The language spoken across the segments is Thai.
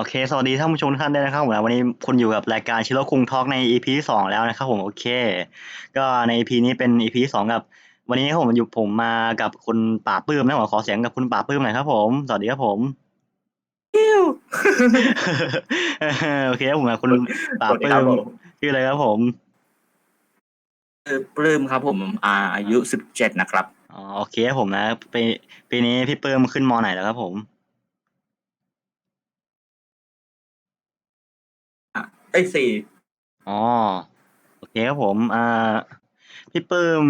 โอเค สวัสดีท่านผู้ชมทุกท่านด้วยนะครับผมวันนี้คุณอยู่กับรายการชิโร่คุงทอล์กใน EP ที่สองแล้วนะครับผมโอเค ก็ใน EP นี้เป็น EP ที่สองกับ วันนี้ผมอยู่ผมมากับคุณป่าปื้มนะผมขอเสียงกับคุณป่าปื้มหน่อยครับ ผม สวัสดีครับผมอิ้วโอเคครับผมกับคุณป่าสวัสดีปื้ครับมผมชื่ออะไรครับผมชื่อปลื้มครับ ผมอาอายุสิบเจ็ดนะครับอ๋อโอเคครับผมนะปีปีนี้พี่ปื้มขึ้นมไหนแล้วครับผม ไอ้ยสี่อ๋อโอเคครับผมอ่าพี่ปื้ม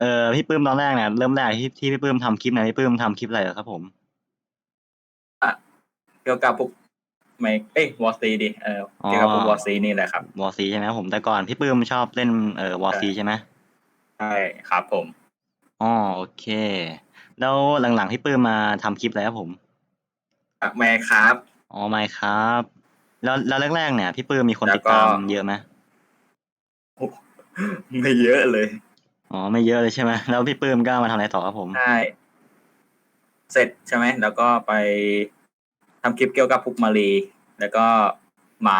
เอ่อพี่ปื้มตอนแรกเนี่ยเริ่มแรกที่ที่พี่ปื้มทำคลิปเนี่ยพี่ปื้มทำคลิปอะไรเหรอครับผม เกี่ยวกับพวกไม่เอ้ยวอซีดิเออออ เกี่ยวกับพวกวอซีนี่แหละครับวอซีใช่ไหมครับผมแต่ก่อนพี่ปื้มชอบเล่นเอ่อวอซีใช่ไหมใช่ครับผม อ๋อโอเค แล้วหลังๆพี่ปื้มมาทำคลิปอะไรครับผม แม่ครับ อ๋อไม่ครับ แล้วแล้วแรกๆเนี่ย พี่ปื้มมีคนแล้วติดก็ตามเยอะไหมไม่เยอะเลย อ๋อไม่เยอะเลยใช่ไหมแล้วพี่ปื้มก็มาทำอะไรต่อครับผมใช่เสร็จใช่ไหมแล้วก็ไปทำคลิปเกี่ยวกับพุกมารีแล้วก็มา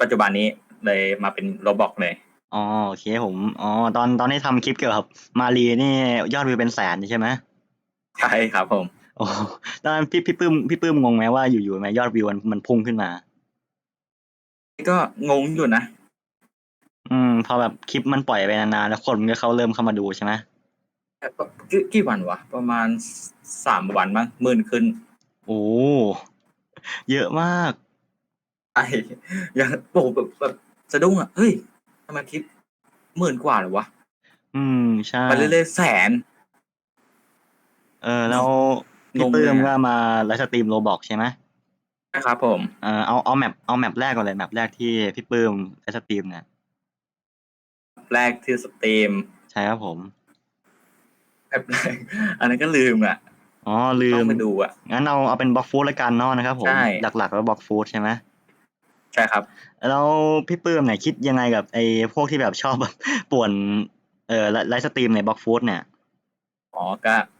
ปัจจุบันนี้เลยมาเป็นโรบอกเลยอ๋อโอเคผมอ๋อตอนตอนที่ทำคลิปเกี่ยวกับมารีนี่ยอดวิวเป็นแสนใช่ไหมใช่ครับผม โอ้ตอนนั้นพี่พี่ปื้มพี่ปื้มงงไหมว่าอยู่ๆทำไมยอดวิวมันมันพุ่งขึ้นมา ก็งงอยู่นะ อืม พอแบบคลิปมันปล่อยไปนานๆแล้วคนก็เขาเริ่มเข้ามาดูใช่ไหมกี่กี่วันวะ ประมาณสามวันมั้งหมื่นขึ้นโอ้เยอะมากไอ้ยังโอ้โหแบบแบบสะดุ้งอะเฮ้ยทำไมคลิปหมื่นกว่าเหรอวะอืมใช่ไปเรื่อยๆแสน เออแล้วง พี่งปื้มเลยอะก็มาไลฟ์สตรีมโรบอกใช่ไหมนะครับผมเออเอาเอาแมปเอาแมปแรกก่อนเลยแมปแรกที่พี่ปื้มไลฟ์สตรีมเนี่ยแรกที่สตรีมใช่ครับผมแบบแรกอันนั้นก็ลืมอะอ๋อลืต้อมงไปดูอะงั้นเอาเอาเป็นบล็อกฟูดละกันเนาะนะครับผมใช่หลักๆแล้วบล็อกฟูดใช่ไหมใช่ครับ แล้วพี่ปื้มเนี่ยคิดยังไงกับไอ้พวกที่แบบชอบแบบป่วนเออไลฟ์สตรีมในบล็อกฟูดเนี่ยอ๋อก็อืม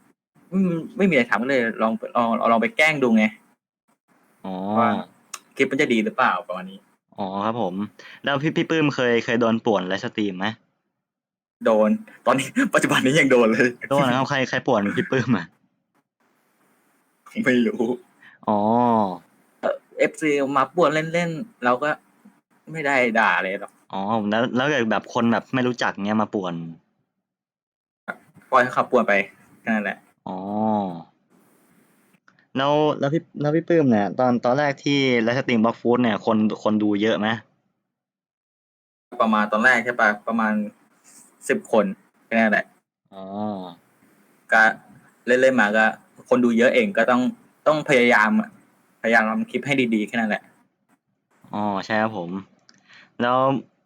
ไม่มีอะไรทำก็เลย ลองลองลองไปแกล้งดูไงอ๋อว่าคลิปมันจะดีหรือเปล่าประมาณนี้ อ๋อครับผม แล้วพี่พี่ปื้มเคยเคยโดนป่วนไลฟ์สตรีมไหมโดน ตอนนี้ปัจจุบันนี้ยังโดนเลยโดนนะครับใครใครป่วนพี่ปื้มอะไม่รู้อ๋อเอฟซีมาป่วนเล่นๆเราก็ไม่ได้ด่าเลยหรอกอ๋อแล้วแล้วเกิดแบบคนแบบไม่รู้จักเนี้ยมาป่วนปล่อยให้เขาป่วนไปแค่นั้นแหละ อ๋อ แล้ว แล้วพี่ แล้วพี่ปื้มเนี่ย ตอน ตอนแรกที่ไลฟ์สตรีมบล็อกฟูดเนี่ย คน คนดูเยอะไหมประมาณตอนแรกใช่ปะประมาณสิบคนแค่นั้นแหละอ๋อ ก็เล่นๆมาก็ คนดูเยอะเองก็ต้องต้องพยายามอะพยายามทำคลิปให้ดีๆแค่นั้นแหละ อ๋อ ใช่ครับผม แล้ว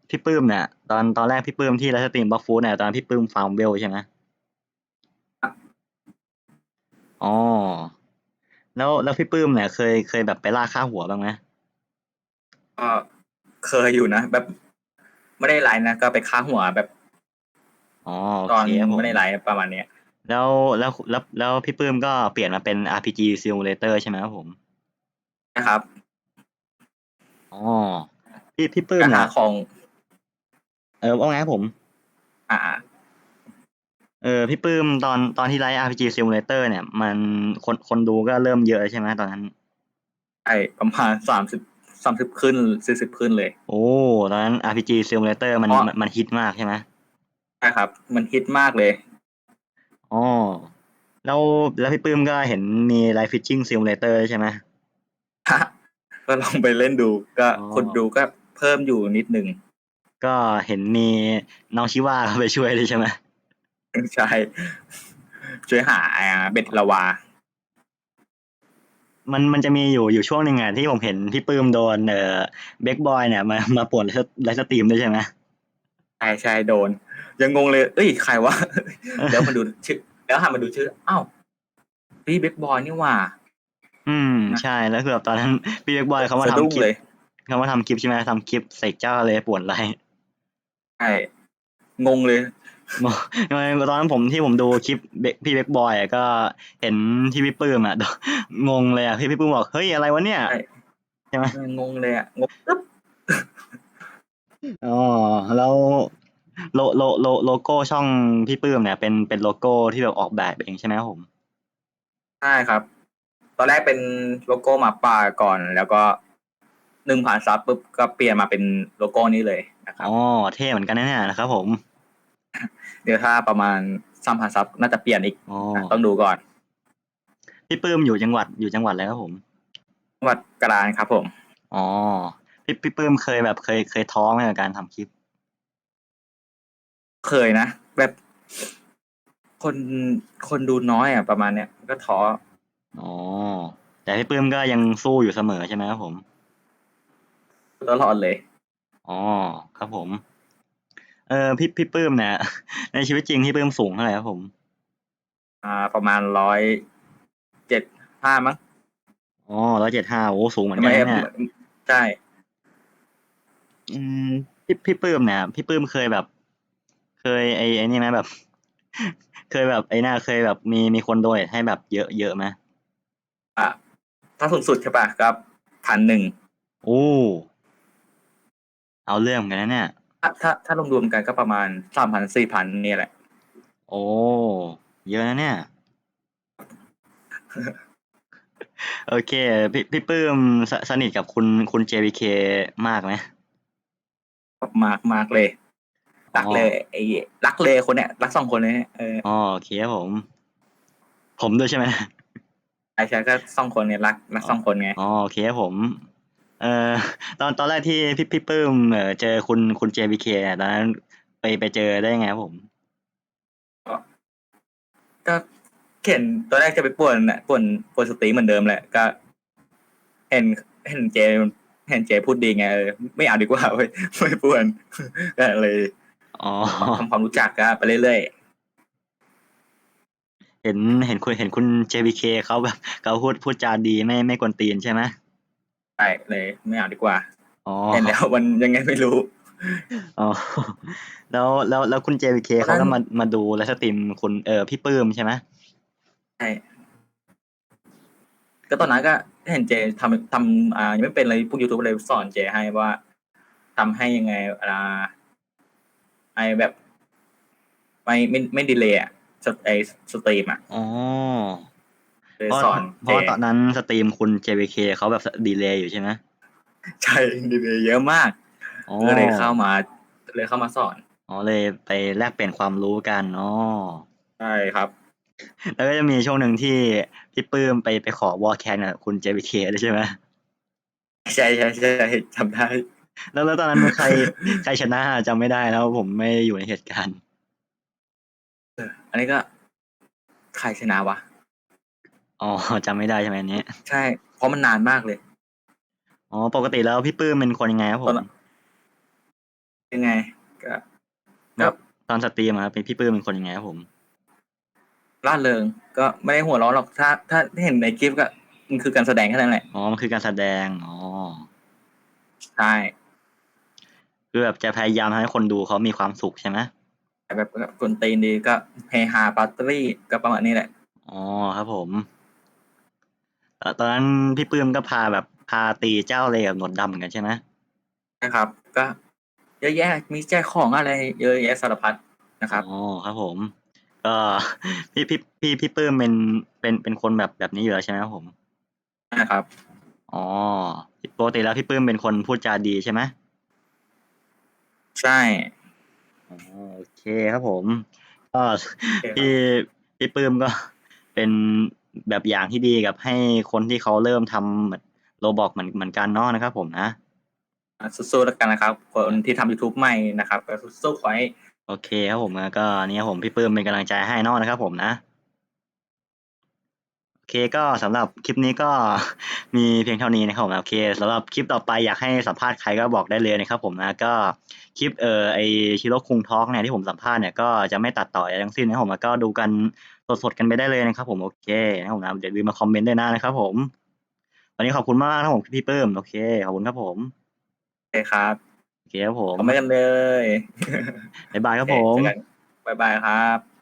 พี่ปื้มเนี่ย ตอน ตอนแรกพี่ปื้มที่ไลฟ์สตรีมบล็อกฟูดเนี่ย ตอนนนพี่ปื้มฟาร์มเวลใช่ไหม ครับ อ๋อ แล้วแล้วพี่ปื้มเนี่ยเคยเคยแบบไปล่าค่าหัวบ้างไหมก็เคยอยู่นะแบบไม่ได้ไลน์นะก็ไปค้าหัวแบบอ๋อโอตอนเคครับผมไม่ได้ไลน์ประมาณเนี้ยแล้วแล้วแล้วแล้วพี่ปื้มก็เปลี่ยนมาเป็น RPG Simulator ใช่ไหมครับผม นะครับอ๋อ พี่พี่ปื้มการหานะของเออว่าไงครับผม อ่า เออพี่ปื้มตอนตอนที่ไลฟ์ RPG Simulator เนี่ย มันคนคนดูก็เริ่มเยอะใช่ไหมตอนนั้น ไอประมาณสามสิบสามสิบขึ้นสี่สิบขึ้นเลย โอ้ตอนนั้น RPG Simulator มันเพราะมันมันฮิตมากใช่ไหมใช่ครับ มันฮิตมากเลย อ๋อแล้วแล้วพี่ปื้มก็เห็นมี Live Fishing Simulator ใช่ไหม ก็ลองไปเล่นดูก็อ๋อ คนดูก็เพิ่มอยู่นิดหนึ่งก็เห็นมีน้องชิว่าเข้าไปช่วยเลยใช่ไหม ใช่ ช่วยหาเบ็ดละวา มันมันจะมีอยู่อยู่ช่วงหนึ่งอะที่ผมเห็นพี่ปื้มโดนเอ่อเบคบอยเนี่ยมามาป่วนไลฟ์สตรีมด้วยใช่ไหมใช่ใช่โดน ยังงงเลย เอ้ยใครวะแล้วมาดูชื่อแล้วหันมาดูชื่ออ้าวพี่เบ็กบอยนี่หว่า อืมใช่แล้วคือแบบตอนนั้นพี่เบคบอยเขามาสะดุ้งทำคลิปเลยเขามาทำคลิปใช่ไหมทำคลิปเสกเจ้าเลยป่วนไลฟ์ใช่งงเลยทำไม ตอนนั้นผมที่ผมดูคลิปเบคพี่เบคบอยอะก็เห็นที่พี่ปื้มอะงงเลยอะพี่พี่ปื้มบอกเฮ้ยอะไรวะเนี่ยใช่ช่ไหมเอองงเลยอะงงปึ๊บอ๋อแล้วโลโลโลโลโก้ช่องพี่ปื้มเนี่ย เป็นเป็นโลโก้ที่แบบออกแบบเองใช่ไหมครับผมใช่ครับ ตอนแรกเป็นโลโก้หมาป่าก่อน แล้วก็หนึ่งผ่านซับปุ๊บก็เปลี่ยนมาเป็นโลโก้นี้เลยนะครับอ๋อเท่เหมือนกันนะเนี่ยนะครับผม เดี๋ยวถ้าประมาณสามผ่านซับน่าจะเปลี่ยนอีกอ๋อนะต้องดูก่อนพี่ปื้มอยู่จังหวัดอยู่จังหวัดอะไรครับผมจังหวัดกระดานครับ ผม อ๋อพี่พี่ปื้มเคยแบบเคยเคยท้อไหมกับการทำคลิป เคยนะแบบคนคนดูน้อยอะประมาณเนี้ยก็ท้ออ๋อ แต่พี่ปื้มก็ยังสู้อยู่เสมอใช่ไหมครับผม ตลอดเลย อ๋อ ครับผม เออพี่พี่ปื้มเนี่ยในชีวิตจริงพี่ปื้มสูงเท่าไหร่ครับผม อ่า ประมาณร้อยเจ็ดห้ามั้งอ๋อร้อยเจ็ดห้าโอ้สูงเหมือนไม่กันนะเนี่ยใช่อืมพี่พี่ปื้มเนี่ยพี่ปื้มเคยแบบ เคยไอ้ไอ้นี่ไหมแบบ เคยแบบไอ้หน้าเคยแบบมีมีคนโดนให้แบบเยอะเยอะไหมอะถ้าสูงสุดใช่ปะก็พันหนึ่งโอ้เอาเรื่องเหมือนกันนะเนี่ย ถ้าถ้าถ้ารวมๆกันก็ประมาณสามพันสี่พันนี่แหละ โอ้เยอะนะเนี่ย โอเค พี่พี่ปื้มสสนิทกับคุณคุณ JVK มากไหม มากมากเลย รักเลยไอ้รักเลยคนเนี้ยรักสองคนเลยเนี่ยเอออ๋อโอเคครับผม ผมด้วยใช่ไหม ไอ้ชายก็สองคนเนี่ยรักรักสองคนไง อ๋อโอเคครับผม เอ่อตอนตอนแรกที่พี่พี่ปื้มเออเจอคุณคุณ JVK เนี่ยตอนนั้นไปไปเจอได้ยังไงครับผม ก็เข็นตัวแรกจะไปป่วนน่ะป่วนป่วนสตรีเหมือนเดิมแหละก็ เห็นเห็นเจเห็นเจพูดดีไงเออไม่เอาดีกว่าเว้ยไม่ป่วนก็เลยอ๋อ ทำความรู้จักก็ไปเรื่อยเห็นเห็นคุณเห็นคุณ JVK เขาแบบเขาพูดพูดจาดีไม่ไม่กวนตีนใช่ไหม ๆไปเลยไม่เอาดีกว่าอ๋อเห็นแล้วมันยังไงไม่รู้ อ๋อแล้วแล้วแล้วคุณ JVK ตอนนั้นเขาก็มามาดูไลฟ์สตรีมคุณเออพี่ปื้มใช่ไหมใช่ก็ตอนนั้นก็เห็นเจทำทำอ่ายังไม่เป็นเลยพวกยูทูบเลยสอนเจให้ว่าทำให้ยังไงอ่าไอแบบไม่ไม่ไม่ดีเลยอะสไอสตรีมอะอ๋อ เลยเพราะสอนเพเจราะตอนนั้นสตรีมคุณ JVK เขาแบบดีเลย์อยู่ใช่ไหมใช่ดีเลยเยอะมากอ๋อก็เลยเข้ามา เลยเข้ามาสอนอ๋อเลยไปแลกเปลี่ยนความรู้กันอ๋อใช่ครับ แล้วก็จะมีช่วงหนึ่งที่พี่ปื้มไปไปขอวอลแคนกับคุณ JVK ด้วยใช่ไหมใช่ใช่ใช่จำได้ แล้วแล้วตอนนั้นใครใครชนะจำไม่ได้แล้วผมไม่อยู่ในเหตุการณ์อันนี้ก็ ใครชนะวะ อ๋อ จำไม่ได้ใช่ไหมอันนี้ ใช่ เพราะมันนานมากเลย อ๋อ ปกติแล้วพี่ปื้มเป็นคนยังไงครับผตอมนยังไง ก็แบบตอนสตรีมอะครับ เป็น พี่ปื้มเป็นคนยังไงครับผมล่าเริง ก็ไม่ได้หัวเร้อนหรอก ถ้า ถ้าเห็นในคลิปก็ มันคือการแสดงแค่นั้นแหละ อ๋อ มันคือการแสดง อ๋อ ใช่ คือแบบจะพยายามทำให้คนดูเขามีความสุขใช่ไหม แต่แบบกวนตีนดี ก็เฮฮาปาร์ตี้ก็ประมาณนี้แหละ อ๋อ ครับผม ตอนตอนนั้นพี่ปื้มก็พาแบบพาตีเจ้าเลยกับหนวดดำเหมือนกันใช่ไหมนะครับ ก็เยอะแยะมีแจกของอะไรเยอะแยะสารพัดนะครับอ๋อครับผม ก็พี่พี่พี่พี่ปื้มเป็นเป็นเป็นคนแบบแบบนี้อยู่แล้วใช่ไหมครับผมนะครับอ๋อปกติแล้วพี่ปื้มเป็นคนพูดจาดีใช่ไหมใช่อ๋อโอเคครับผม ก็โอเคครับพี่พี่ปื้มก็เป็น แบบอย่างที่ดีกับให้คนที่เขาเริ่มทำโรบอกเหมือนเหมือนกันเนาะนะครับ ผมนะอะสู้ๆแล้วกันนะครับ คนที่ทำ YouTube ใหม่นะครับก็สู้ๆขอให้โอเคครับผมนะก็เนี่ยครับผมพี่ปื้มเป็นกำลังใจให้เนอกนะครับผมนะโอเคก็สำหรับคลิปนี้ก็มีเพียงเท่านี้นะครับผมนะโอเคสำหรับคลิปต่อไปอยากให้สัมภาษณ์ใครก็บอกได้เลยนะครับผมนะก็คลิปเอ่อไอชิโร่คุงทอล์กเนี่ยที่ผมสัมภาษณ์เนี่ยก็จะไม่ตัดต่ออะไรทั้งสิ้นนะครับผมแล้วก็ดูกันสดๆกันไปได้เลยนะครับผมโอเคนะครับผมนะอย่าลืมมาคอมเมนต์ด้วยนะนะครับผมวันนี้ขอบคุณมากนะครับผมพี่ปื้มโอเคขอบคุณครับผมโอเคครับโอเคครับผมคอมเมนต์กันเลยบ๊ายบายครับผมโอเเจอกันบ๊ายบายครับ